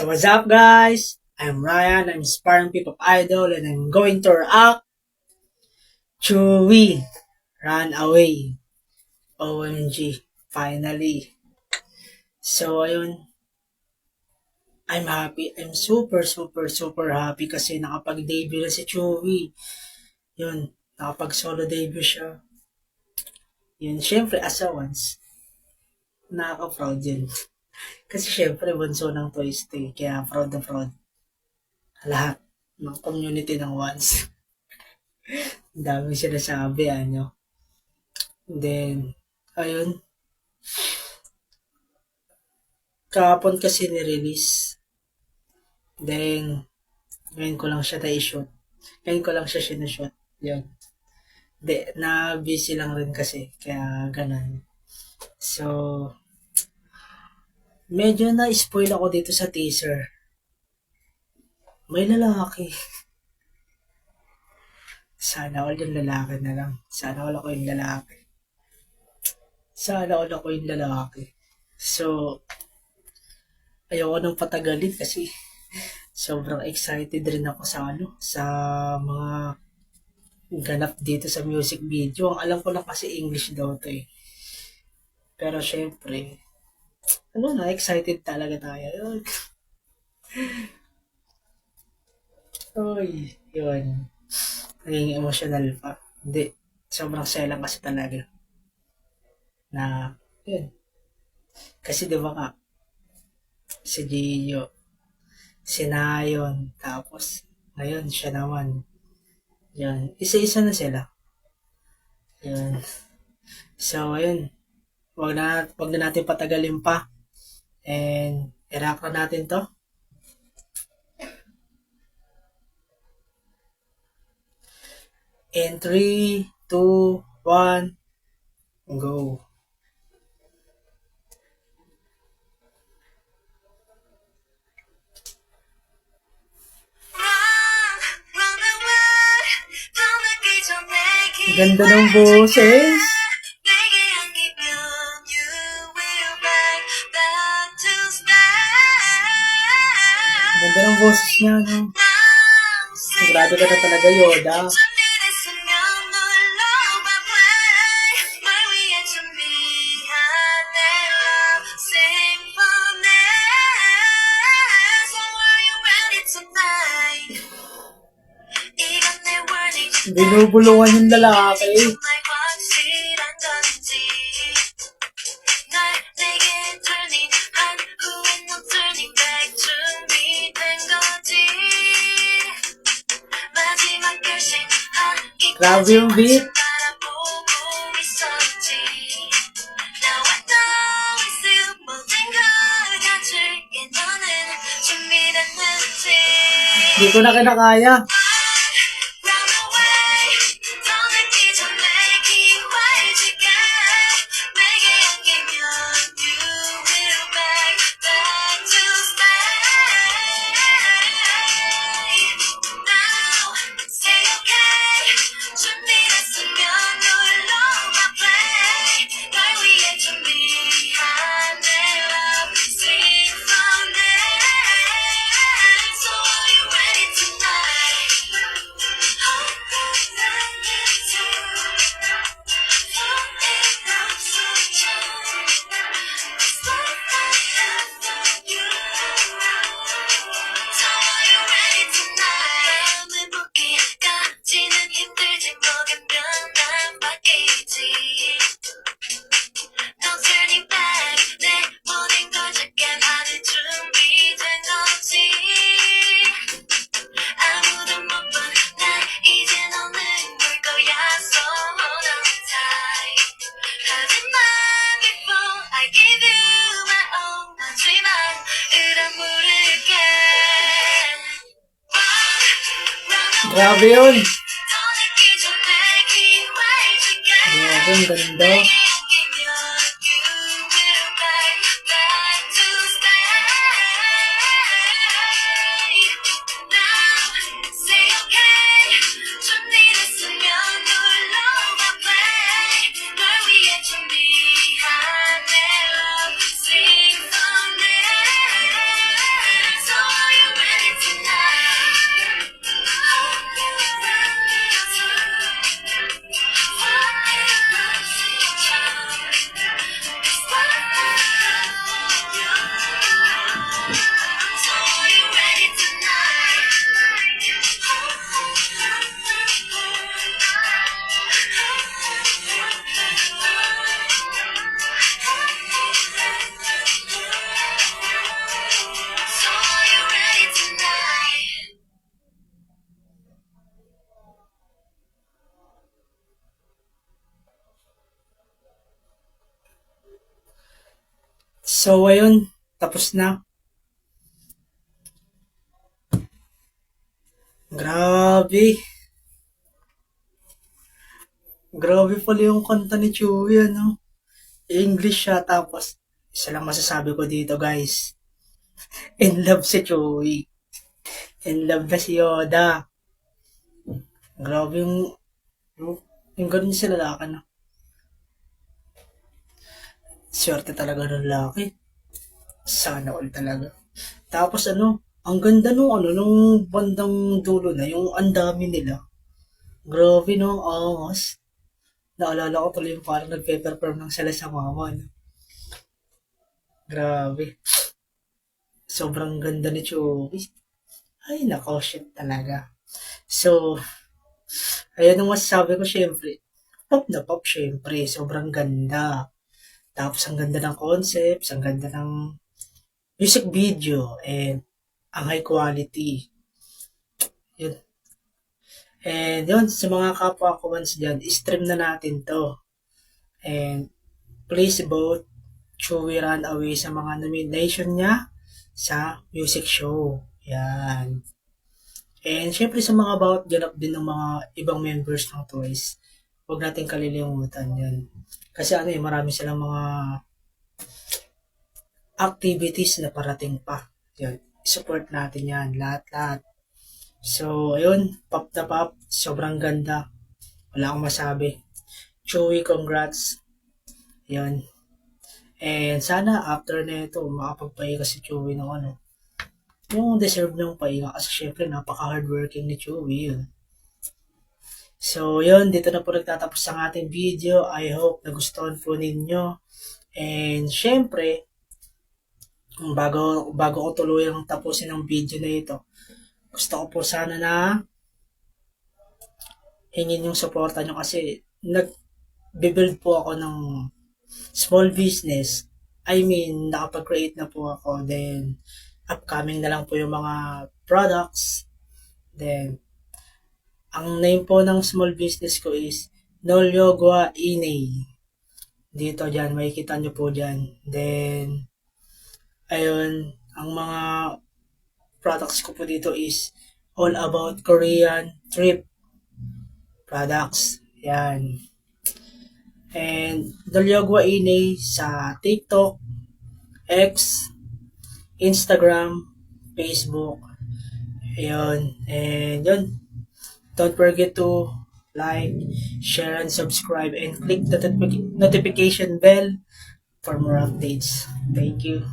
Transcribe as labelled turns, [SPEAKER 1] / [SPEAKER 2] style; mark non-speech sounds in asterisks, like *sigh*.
[SPEAKER 1] So what's up guys? I'm Ryan, I'm inspiring people idol and I'm going to react Chewy. Run Away. OMG Finally. So ayun. I'm happy, I'm super super super happy kasi nakapag-debut na si Chewy. Yun, nakapag solo debut siya. Yun, syempre as a once Nakaka-proud yun kasi syempre, bunso ng Toys Day. Kaya proud na proud. Lahat ng community ng Once. *laughs* Ang daming sinasabi, ano. Then, ayun. Kahapon kasi ni-release. Then, ngayon ko lang siya na-shoot. Ngayon ko lang siya sinushoot. Yun. De, na busy lang rin kasi. Kaya, ganun. So, medyo na-spoil ako dito sa teaser. May lalaki. Sana all yung lalaki na lang. Sana all ako yung lalaki. Sana all ako yung lalaki. So, ayoko nang patagalin kasi sobrang excited rin ako sa ano, sa mga ganap dito sa music video. Ang alam ko lang kasi English daw to eh. Pero syempre, ano na, excited talaga tayo. Uy, yun. Naging emotional pa. Hindi. Sobrang saya lang kasi talaga. Na, yun. Kasi di ba ka, si Gio, si Nayon, tapos, ngayon, siya naman. Yan. Isa-isa na sila. Yan. So, ayun. Wag na, wag na natin patagalin pa. And, i-rock na natin to. In 3, 2, 1, go. Ganda ng boses. Boses niya, no? Sigurado ka na talaga, Yoda. Binubulungan yung lalaki. Grabe yung beat. Hindi ko na kinakaya. Grabe yun. Grabe, ang ganda.
[SPEAKER 2] So, ayun, tapos na. Grabe. Grabe pala yung kanta ni Chewie, ano? English siya, tapos, isa lang masasabi ko dito, guys. *laughs* In love si Chewie. In love na si Yoda. Grabe yung, yung, ganun sa lalaki, no? Swerte talaga ng lalaki. Sana all talaga. Tapos ano, ang ganda nung ano, nung bandang dulo na, yung ang dami nila. Grabe no, angas. Naalala ko tuloy yung parang nagpe-perform ng sila sa mama. No? Grabe. Sobrang ganda ni Chewie. Ay, nako, shit talaga. So, ayan ang masasabi ko, syempre. Pop na pop, syempre. Sobrang ganda. Tapos, ang ganda ng concepts, ang ganda ng music video, and ang high quality. Yun. And yun, sa mga kapwa ko once dyan, stream na natin to. And please vote Chewy Runaway sa mga nomination niya sa music show. Yan. And syempre sa mga bawat ganap din ng mga ibang members ng Twice, huwag natin kalilimutan yan. Kasi ano eh, marami silang mga activities na parating pa. Yan. Support natin yan. Lahat-lahat. So, ayun. Pop na pop. Sobrang ganda. Wala akong masabi. Chewy, congrats. Yan. And sana after na ito, makapagpahinga si Chewy ng ano. Yung deserve ng pahinga. Kasi syempre, napaka-hardworking ni Chewy yun. So, yun, dito na po nagtatapos ang ating video. I hope nagustuhan po ninyo. And, syempre, bago, bago ko tuluyang tapusin ang video na ito, gusto ko po sana na hingin yung suporta nyo kasi nag-build po ako ng small business. I mean, nakapag-create na po ako. Then, upcoming na lang po yung mga products. Then, ang name po ng small business ko is Nolyogwa Inay. Dito dyan, makikita nyo po dyan. Then, ayun, ang mga products ko po dito is all about Korean trip products. Yan. And, Nolyogwa Inay sa TikTok, X, Instagram, Facebook. Ayun. And yun. Don't forget to like, share, and subscribe and click the notific- notification bell for more updates. Thank you.